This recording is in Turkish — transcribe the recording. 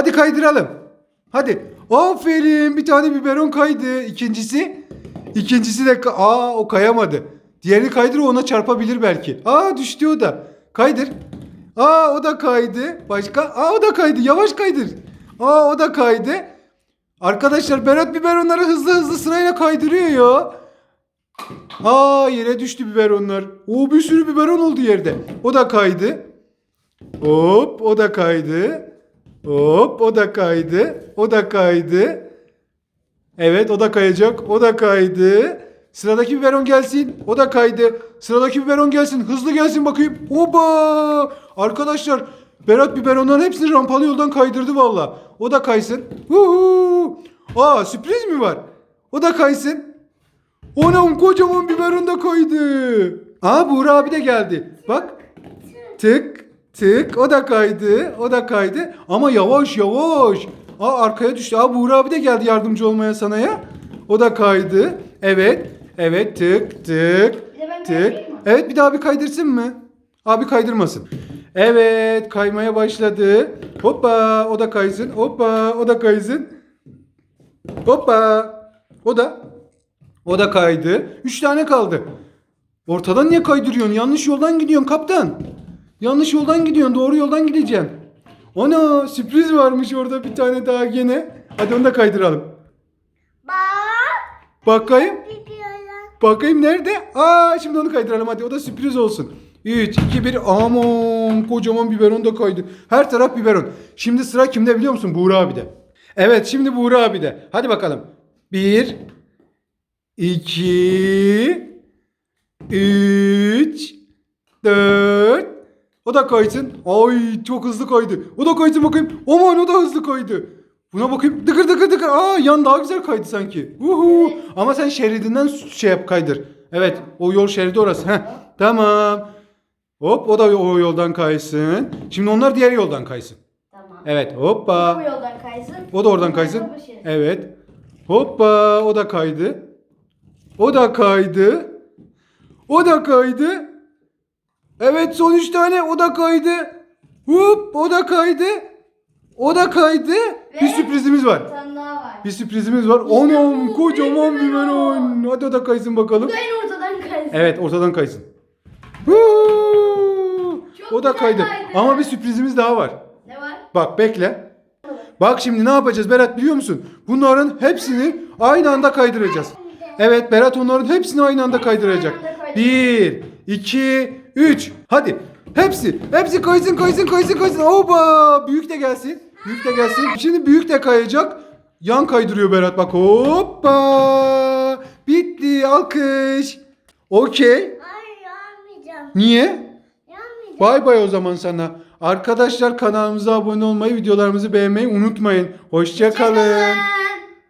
Hadi kaydıralım. Hadi. Aferin. Bir tane biberon kaydı. İkincisi. İkincisi de aa o kayamadı. Diğerini kaydır ona çarpabilir belki. Aa düştü o da. Kaydır. Aa o da kaydı. Başka? Aa o da kaydı. Yavaş kaydır. Aa o da kaydı. Arkadaşlar Berat biberonları hızlı hızlı sırayla kaydırıyor ya. Aa yere düştü biberonlar. Oo bir sürü biberon oldu yerde. O da kaydı. Hop o da kaydı. Hop o da kaydı. O da kaydı. Evet o da kayacak. O da kaydı. Sıradaki biberon gelsin. O da kaydı. Sıradaki biberon gelsin. Hızlı gelsin bakayım. Oba! Arkadaşlar Berat biberonların hepsini rampalı yoldan kaydırdı valla. O da kaysın. Huhu! Aa sürpriz mi var? O da kaysın. Onam kocaman biberon da kaydı. Aa Buğra abi de geldi. Bak. Tık tık o da kaydı. O da kaydı. Ama yavaş yavaş. Aa arkaya düştü. Aa Buğra abi de geldi yardımcı olmaya sana ya. O da kaydı. Evet. Evet tık tık. Tık. Evet bir daha abi kaydırsın mı? Abi kaydırmasın. Evet kaymaya başladı. Hoppa o da kaysın. Hoppa o da kaysın. Hoppa. O da. O da kaydı. Üç tane kaldı. Ortadan niye kaydırıyorsun? Yanlış yoldan gidiyorsun kaptan. Yanlış yoldan gidiyorsun. Doğru yoldan gideceksin. Ana sürpriz varmış orada bir tane daha gene. Hadi onu da kaydıralım. Bak. Bakayım. Bakayım nerede? Aa şimdi onu kaydıralım hadi. O da sürpriz olsun. 3, 2, 1. Aman kocaman biberon da kaydı. Her taraf biberon. Şimdi sıra kimde biliyor musun? Buğra abi de. Evet şimdi Buğra abi de. Hadi bakalım. 1, 2, 3, O da kaysın. Ay çok hızlı kaydı. O da kaysın bakayım. Aman o da hızlı kaydı. Buna bakayım. Dıkır dıkır dıkır. Aa yan daha güzel kaydı sanki. Uhu. Ama sen şeridinden şey yap kaydır. Evet o yol şeridi orası. Heh. Tamam. Hop o da o yoldan kaysın. Şimdi onlar diğer yoldan kaysın. Tamam. Evet hoppa. Bu yoldan kaysın. O da oradan kaysın. Evet. Hoppa o da kaydı. O da kaydı. O da kaydı. Evet son üç tane o da kaydı. Hop o da kaydı. O da kaydı. Bir sürprizimiz var. Bir tane daha var. Bir sürprizimiz var. Anam kocaman büyük biberon. Hadi o da kaysın bakalım. Bu da en ortadan kaysın. Evet ortadan kaysın. Huu! O da kaydı. kaydı. Ama bir sürprizimiz daha var. Ne var? Bak bekle. Bak şimdi ne yapacağız Berat biliyor musun? Bunların hepsini aynı anda kaydıracağız. Evet Berat onların hepsini aynı anda kaydıracak. Bir, iki, üç. Hadi. Hepsi. Hepsi kaysın kaysın kaysın kaysın. Oba. Büyük de gelsin. Büyük de gelsin. Şimdi büyük de kayacak. Yan kaydırıyor Berat bak. Hoppa. Bitti. Alkış. Okey. Ay yanmayacağım. Niye? Yanmayacağım. Bay bay o zaman sana. Arkadaşlar kanalımıza abone olmayı, videolarımızı beğenmeyi unutmayın. Hoşça kalın. Hoşçakalın.